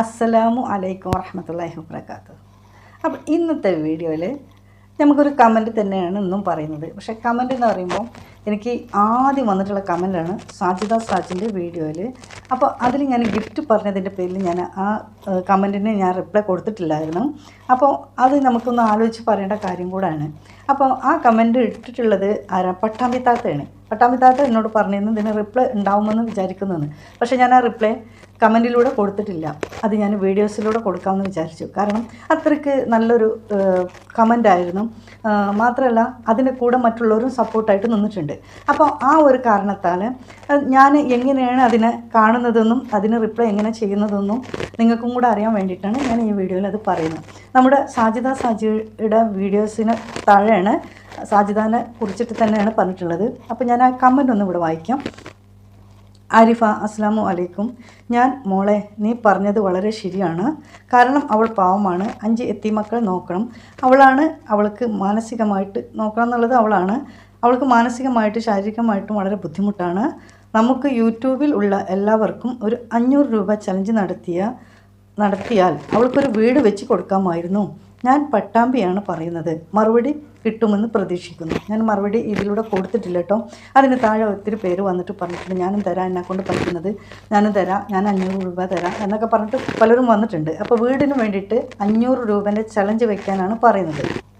അസ്സലാമു അലൈക്കും വറഹമത്തല്ലാഹി വാബർക്കാത്തു അപ്പം ഇന്നത്തെ വീഡിയോയിൽ നമുക്കൊരു കമന്റ് തന്നെയാണ് ഇന്നും പറയുന്നത്. പക്ഷേ കമന്റ് എന്ന് പറയുമ്പോൾ എനിക്ക് ആദ്യം വന്നിട്ടുള്ള കമന്റാണ് സാജിദ സാജിന്റെ വീഡിയോയിൽ അപ്പോൾ അതിൽ ഞാൻ ഗിഫ്റ്റ് പറഞ്ഞതിന്റെ പേരിൽ ഞാൻ ആ കമന്റിന് ഞാൻ റിപ്ലൈ കൊടുത്തിട്ടില്ലായിരുന്നു. അപ്പോൾ അത് നമുക്കൊന്ന് ആലോചിച്ച് പറയേണ്ട കാര്യം കൂടാണ്. അപ്പോൾ ആ കമന്റ് ഇട്ടിട്ടുള്ളത് ആരാ? പട്ടാമ്പി താത്തയാണ് പട്ടാമ്പി താത്ത എന്നോട് പറഞ്ഞിരുന്നു ഇതിന് റിപ്ലൈ ഉണ്ടാവുമെന്ന് വിചാരിക്കുന്നതെന്ന് പക്ഷേ ഞാൻ ആ റിപ്ലൈ കമന്റിലൂടെ കൊടുത്തിട്ടില്ല. അത് ഞാൻ വീഡിയോസിലൂടെ കൊടുക്കാമെന്ന് വിചാരിച്ചു. കാരണം അത്രയ്ക്ക് നല്ലൊരു കമന്റായിരുന്നു മാത്രമല്ല അതിന്റെ കൂടെ മറ്റുള്ളവരും സപ്പോർട്ടായിട്ട് നിന്നിട്ടുണ്ട്. അപ്പോൾ ആ ഒരു കാരണത്താൽ ഞാൻ എങ്ങനെയാണ് അതിനെ കാണുന്നതെന്നും അതിന് റിപ്ലൈ എങ്ങനെ ചെയ്യുന്നതെന്നും നിങ്ങൾക്കും കൂടെ അറിയാൻ വേണ്ടിയിട്ടാണ് ഞാൻ ഈ വീഡിയോയിൽ അത് പറയുന്നത്. നമ്മുടെ സാജിദ സാജിയുടെ വീഡിയോസിന് താഴെയാണ് സാജിദാനെ കുറിച്ചിട്ട് തന്നെയാണ് പറഞ്ഞിട്ടുള്ളത്. അപ്പോൾ ഞാൻ ആ കമന്റ് ഒന്ന് ഇവിടെ വായിക്കാം. ആരിഫ അസ്സാമു അലൈക്കും. ഞാൻ മോളെ നീ പറഞ്ഞത് വളരെ ശരിയാണ്. കാരണം അവൾ പാവമാണ്. അഞ്ച് എത്തി മക്കൾ നോക്കണം. അവളാണ് അവൾക്ക് മാനസികമായിട്ട് നോക്കണം എന്നുള്ളത് അവളാണ്. അവൾക്ക് മാനസികമായിട്ട് ശാരീരികമായിട്ടും വളരെ ബുദ്ധിമുട്ടാണ്. നമുക്ക് യൂട്യൂബിൽ ഉള്ള എല്ലാവർക്കും ഒരു അഞ്ഞൂറ് രൂപ ചലഞ്ച് നടത്തിയ നടത്തിയാൽ അവൾക്കൊരു വീട് വെച്ച് കൊടുക്കാമായിരുന്നു. ഞാൻ പട്ടാമ്പിയാണ് പറയുന്നത്. മറുപടി കിട്ടുമെന്ന് പ്രതീക്ഷിക്കുന്നു. ഞാൻ മറുപടി ഇതിലൂടെ കൊടുത്തിട്ടില്ല കേട്ടോ. അതിന് താഴെ ഒത്തിരി പേര് വന്നിട്ട് പറഞ്ഞിട്ടുണ്ട് ഞാനും തരാം എന്നെ കൊണ്ട് പറ്റുന്നത്. ഞാനും തരാം. ഞാൻ അഞ്ഞൂറ് രൂപ തരാം. എന്നൊക്കെ പറഞ്ഞിട്ട് പലരും വന്നിട്ടുണ്ട്. അപ്പോൾ വീടിന് വേണ്ടിയിട്ട് അഞ്ഞൂറ് രൂപേന്റെ ചലഞ്ച് വയ്ക്കാനാണ് പറയുന്നത്.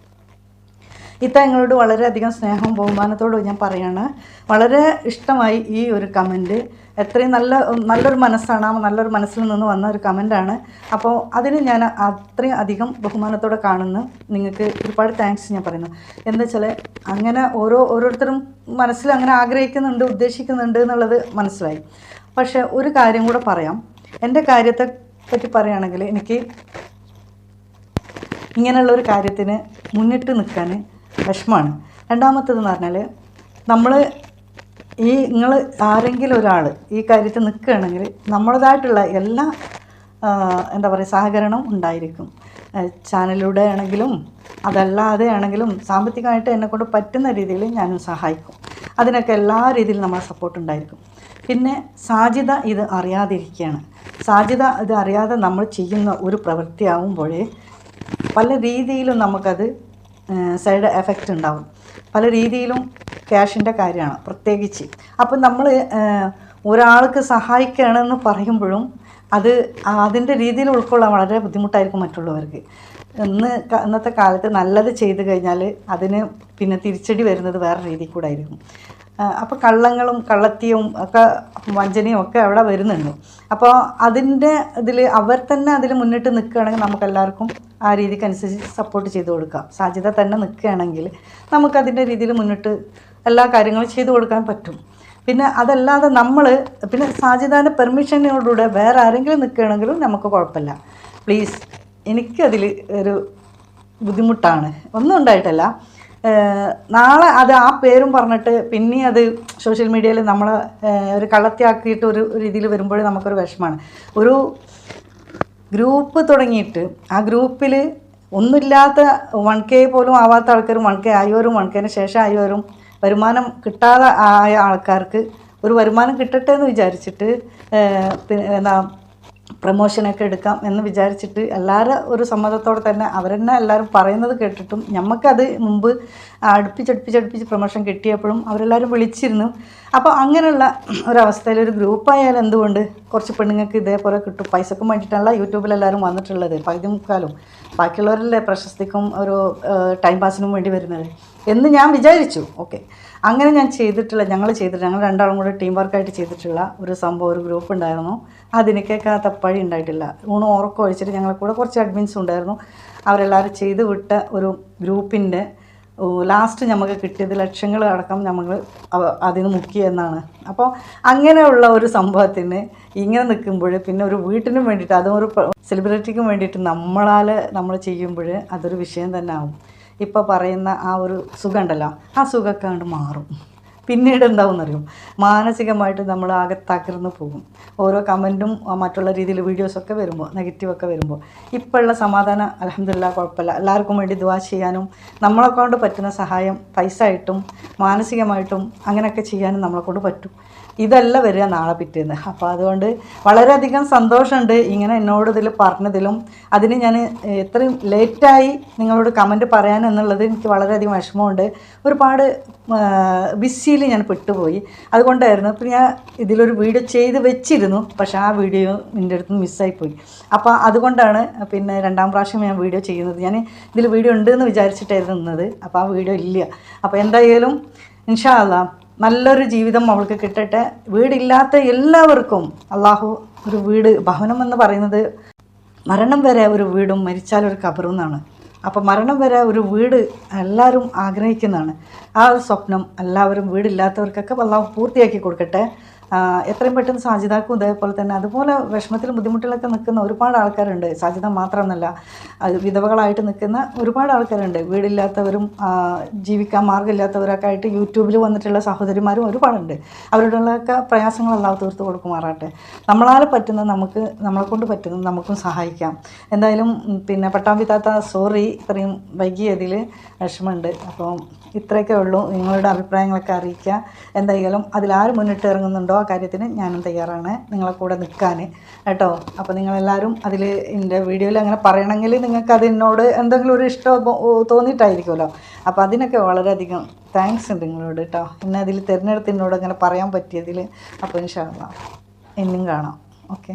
ഇത്ത നിങ്ങളോട് വളരെയധികം സ്നേഹവും ബഹുമാനത്തോടും ഞാൻ പറയാണ്. വളരെ ഇഷ്ടമായി ഈ ഒരു കമന്റ് എത്രയും നല്ല നല്ലൊരു മനസ്സാണ്. നല്ലൊരു മനസ്സിൽ നിന്ന് വന്ന ഒരു കമന്റാണ് അപ്പോൾ അതിന് ഞാൻ അത്രയും അധികം ബഹുമാനത്തോടെ കാണുന്നു. നിങ്ങൾക്ക് ഒരുപാട് താങ്ക്സ് ഞാൻ പറയുന്നു. എന്താ വെച്ചാൽ അങ്ങനെ ഓരോ ഓരോരുത്തരും മനസ്സിൽ അങ്ങനെ ആഗ്രഹിക്കുന്നുണ്ട് ഉദ്ദേശിക്കുന്നുണ്ട് എന്നുള്ളത് മനസ്സിലായി. പക്ഷേ ഒരു കാര്യം കൂടെ പറയാം. എന്റെ കാര്യത്തെ പറ്റി പറയുകയാണെങ്കിൽ എനിക്ക് ഇങ്ങനെയുള്ള ഒരു കാര്യത്തിന് മുന്നിട്ട് നിൽക്കാൻ വിഷമമാണ്. രണ്ടാമത്തതെന്ന് പറഞ്ഞാൽ നമ്മൾ ഈ നിങ്ങൾ ആരെങ്കിലും ഒരാൾ ഈ കാര്യത്തിൽ നിൽക്കുകയാണെങ്കിൽ നമ്മളതായിട്ടുള്ള എല്ലാ എന്താ പറയുക സഹകരണം ഉണ്ടായിരിക്കും. ചാനലിലൂടെ ആണെങ്കിലും അതല്ലാതെ ആണെങ്കിലും സാമ്പത്തികമായിട്ട് എന്നെക്കൊണ്ട് പറ്റുന്ന രീതിയിൽ ഞാനും സഹായിക്കും. അതിനൊക്കെ എല്ലാ രീതിയിലും നമ്മളെ സപ്പോർട്ട് ഉണ്ടായിരിക്കും. പിന്നെ സാധ്യത ഇത് അറിയാതിരിക്കുകയാണ്. സാധ്യത ഇത് അറിയാതെ നമ്മൾ ചെയ്യുന്ന ഒരു പ്രവൃത്തിയാവുമ്പോഴേ പല രീതിയിലും നമുക്കത് സൈഡ് എഫക്റ്റ് ഉണ്ടാവും. പല രീതിയിലും ക്യാഷിന്റെ കാര്യമാണ് പ്രത്യേകിച്ച്. അപ്പം നമ്മൾ ഒരാൾക്ക് സഹായിക്കുകയാണെന്ന് പറയുമ്പോഴും അത് അതിന്റെ രീതിയിൽ ഉൾക്കൊള്ളാൻ വളരെ ബുദ്ധിമുട്ടായിരിക്കും മറ്റുള്ളവർക്ക്. ഇന്ന് ഇന്നത്തെ കാലത്ത് നല്ലത് ചെയ്തു കഴിഞ്ഞാൽ അതിന് പിന്നെ തിരിച്ചടി വരുന്നത് വേറെ രീതിയിൽ കൂടെ ആയിരിക്കും. അപ്പോൾ കള്ളങ്ങളും കള്ളത്തിയും ഒക്കെ വഞ്ചനയും ഒക്കെ അവിടെ വരുന്നുണ്ട്. അപ്പോൾ അതിന്റെ ഇതിൽ അവർ തന്നെ അതിൽ മുന്നിട്ട് നിൽക്കുകയാണെങ്കിൽ നമുക്കെല്ലാവർക്കും ആ രീതിക്കനുസരിച്ച് സപ്പോർട്ട് ചെയ്ത് കൊടുക്കാം. സാധ്യത തന്നെ നിൽക്കുകയാണെങ്കിൽ നമുക്കതിന്റെ രീതിയിൽ മുന്നിട്ട് എല്ലാ കാര്യങ്ങളും ചെയ്തു കൊടുക്കാൻ പറ്റും. പിന്നെ അതല്ലാതെ നമ്മൾ പിന്നെ സാജിദാന്റെ പെർമിഷനോടുകൂടെ വേറെ ആരെങ്കിലും നിൽക്കുകയാണെങ്കിലും നമുക്ക് കുഴപ്പമില്ല. പ്ലീസ് എനിക്കതിൽ ഒരു ബുദ്ധിമുട്ടാണ്. ഒന്നും ഉണ്ടായിട്ടല്ല. നാളെ അത് ആ പേരും പറഞ്ഞിട്ട് പിന്നെ അത് സോഷ്യൽ മീഡിയയിൽ നമ്മൾ ഒരു കള്ളത്തിയാക്കിയിട്ട് ഒരു രീതിയിൽ വരുമ്പോൾ നമുക്കൊരു വിഷമമാണ്. ഒരു ഗ്രൂപ്പ് തുടങ്ങിയിട്ട് ആ ഗ്രൂപ്പിൽ ഒന്നുമില്ലാത്ത വൺ കെ പോലും ആവാത്ത ആൾക്കാരും വൺ കെ ആയവരും വൺ കെന് ശേഷം ആയവരും വരുമാനം കിട്ടാതെ ആയ ആൾക്കാർക്ക് ഒരു വരുമാനം കിട്ടട്ടെ എന്ന് വിചാരിച്ചിട്ട് പിന്നെ എന്താ പ്രമോഷനൊക്കെ എടുക്കാം എന്ന് വിചാരിച്ചിട്ട് എല്ലാവരും ഒരു സമ്മതത്തോടെ തന്നെ അവരെന്നെ എല്ലാവരും പറയുന്നത് കേട്ടിട്ടും ഞമ്മക്കത് മുമ്പ് അടുപ്പിച്ചടുപ്പിച്ചടുപ്പിച്ച് പ്രമോഷൻ കിട്ടിയപ്പോഴും അവരെല്ലാവരും വിളിച്ചിരുന്നു. അപ്പോൾ അങ്ങനെയുള്ള ഒരവസ്ഥയിൽ ഒരു ഗ്രൂപ്പായാലും എന്തുകൊണ്ട് കുറച്ച് പെണ്ണുങ്ങൾക്ക് ഇതേപോലെ കിട്ടും? പൈസക്കും വേണ്ടിയിട്ടല്ല യൂട്യൂബിലെല്ലാവരും വന്നിട്ടുള്ളത്. പകുതി മുക്കാലും. ബാക്കിയുള്ളവരല്ലേ പ്രശസ്തിക്കും ഒരു ടൈം പാസിനും വേണ്ടി വരുന്നത്. എന്ന് ഞാൻ വിചാരിച്ചു. ഓക്കെ അങ്ങനെ ഞാൻ ചെയ്തിട്ടുള്ള ഞങ്ങൾ ചെയ്തിട്ട് ഞങ്ങൾ രണ്ടാളും കൂടെ ടീം വർക്കായിട്ട് ചെയ്തിട്ടുള്ള ഒരു സംഭവം ഒരു ഗ്രൂപ്പ് ഉണ്ടായിരുന്നു. അതിനൊക്കെ കേൾക്കാത്ത പഴി ഉണ്ടായിട്ടില്ല. ഊണ് ഉറക്കം ഒഴിച്ചിട്ട് ഞങ്ങളെ കൂടെ കുറച്ച് അഡ്മിൻസ് ഉണ്ടായിരുന്നു. അവരെല്ലാവരും ചെയ്ത് വിട്ട ഒരു ഗ്രൂപ്പിന്റെ ലാസ്റ്റ് നമുക്ക് കിട്ടിയത് ലക്ഷങ്ങൾ അടക്കം നമ്മൾ അതിന് മുക്കി എന്നാണ്. അപ്പോൾ അങ്ങനെയുള്ള ഒരു സംഭവത്തിന് ഇങ്ങനെ നിൽക്കുമ്പോൾ പിന്നെ ഒരു വീട്ടിനും വേണ്ടിയിട്ട് അതും ഒരു സെലിബ്രിറ്റിക്കും വേണ്ടിയിട്ട് നമ്മളാൽ നമ്മൾ ചെയ്യുമ്പോൾ അതൊരു വിഷയം തന്നെ ആവും. ഇപ്പോൾ പറയുന്ന ആ ഒരു സുഖമുണ്ടല്ലോ ആ സുഖമൊക്കെ അങ്ങോട്ട് മാറും. പിന്നീട് എന്താവും അറിയും മാനസികമായിട്ട് നമ്മൾ ആകെ തകർന്നു പോകും. ഓരോ കമന്റും മറ്റുള്ള രീതിയിൽ വീഡിയോസൊക്കെ വരുമ്പോൾ നെഗറ്റീവൊക്കെ വരുമ്പോൾ ഇപ്പോഴുള്ള സമാധാനം അലഹമില്ല കുഴപ്പമില്ല. എല്ലാവർക്കും വേണ്ടി ദുവാ ചെയ്യാനും നമ്മളെ കൊണ്ട് പറ്റുന്ന സഹായം പൈസ ആയിട്ടും മാനസികമായിട്ടും അങ്ങനെയൊക്കെ ചെയ്യാനും നമ്മളെ കൊണ്ട് പറ്റും. ഇതല്ല വരിക നാളെ പിറ്റേന്ന്. അപ്പോൾ അതുകൊണ്ട് വളരെയധികം സന്തോഷമുണ്ട് ഇങ്ങനെ എന്നോട് ഇതിൽ പറഞ്ഞതിലും. അതിന് ഞാൻ എത്രയും ലേറ്റായി നിങ്ങളോട് കമന്റ് പറയാൻ എന്നുള്ളത് എനിക്ക് വളരെയധികം വിഷമമുണ്ട്. ഒരുപാട് ബിസിയിൽ ഞാൻ പെട്ടുപോയി. അതുകൊണ്ടായിരുന്നു അപ്പോൾ ഞാൻ ഇതിലൊരു വീഡിയോ ചെയ്ത് വെച്ചിരുന്നു. പക്ഷേ ആ വീഡിയോ എന്റെ അടുത്ത് മിസ്സായിപ്പോയി. അപ്പോൾ അതുകൊണ്ടാണ് പിന്നെ രണ്ടാം പ്രാവശ്യം ഞാൻ വീഡിയോ ചെയ്യുന്നത്. ഞാൻ ഇതിൽ വീഡിയോ ഉണ്ട് എന്ന് വിചാരിച്ചിട്ടായിരുന്നു നിന്നത്. അപ്പോൾ ആ വീഡിയോ ഇല്ല. അപ്പോൾ എന്തായാലും ഇൻഷാ അല്ലാ നല്ലൊരു ജീവിതം അവൾക്ക് കിട്ടട്ടെ. വീടില്ലാത്ത എല്ലാവർക്കും അള്ളാഹു ഒരു വീട് ഭവനം എന്ന് പറയുന്നത് മരണം വരെ ഒരു വീടും മരിച്ചാൽ ഒരു കബറും എന്നാണ്. അപ്പോൾ മരണം വരെ ഒരു വീട് എല്ലാവരും ആഗ്രഹിക്കുന്നതാണ്. ആ ഒരു സ്വപ്നം എല്ലാവരും വീടില്ലാത്തവർക്കൊക്കെ അള്ളാഹു പൂർത്തിയാക്കി കൊടുക്കട്ടെ. എത്രയും പെട്ടെന്ന് സാജിതാക്കും ഇതേപോലെ തന്നെ. അതുപോലെ വിഷമത്തിൽ ബുദ്ധിമുട്ടിലൊക്കെ നിൽക്കുന്ന ഒരുപാട് ആൾക്കാരുണ്ട്. സാജിദ മാത്രമെന്നല്ല അത് വിധവകളായിട്ട് നിൽക്കുന്ന ഒരുപാട് ആൾക്കാരുണ്ട്. വീടില്ലാത്തവരും ജീവിക്കാൻ മാർഗമില്ലാത്തവരൊക്കെ ആയിട്ട് യൂട്യൂബിൽ വന്നിട്ടുള്ള സഹോദരിമാരും ഒരുപാടുണ്ട്. അവരോടുള്ളൊക്കെ പ്രയാസങ്ങൾ അല്ലാതെ തീർത്ത് കൊടുക്കുമാറാട്ടെ നമ്മളാൽ പറ്റുന്ന നമുക്ക് നമ്മളെ കൊണ്ട് നമുക്കും സഹായിക്കാം. എന്തായാലും പിന്നെ പട്ടാമ്പിത്താത്ത സോറി ഇത്രയും വൈകിയതിൽ വിഷമമുണ്ട്. അപ്പോൾ ഇത്രയൊക്കെ ഉള്ളൂ. നിങ്ങളുടെ അഭിപ്രായങ്ങളൊക്കെ അറിയിക്കുക. എന്തായാലും അതിലാരും മുന്നിട്ട് ഇറങ്ങുന്നുണ്ടോ കാര്യത്തിന് ഞാനും തയ്യാറാണ് നിങ്ങളെ കൂടെ നിൽക്കാൻ കേട്ടോ? അപ്പോൾ നിങ്ങളെല്ലാവരും അതിൽ എന്റെ വീഡിയോയിൽ അങ്ങനെ പറയണമെങ്കിൽ നിങ്ങൾക്ക് അതിനോട് എന്തെങ്കിലും ഒരു ഇഷ്ടം തോന്നിയിട്ടായിരിക്കുമല്ലോ. അപ്പോൾ അതിനൊക്കെ വളരെയധികം താങ്ക്സ് ഉണ്ട് നിങ്ങളോട് കേട്ടോ. എന്നെ അതിൽ തിരഞ്ഞെടുത്ത് എന്നോട് അങ്ങനെ പറയാൻ പറ്റിയതിൽ അപ്പോൾ ഇൻഷാള്ള എന്നും കാണാം. ഓക്കെ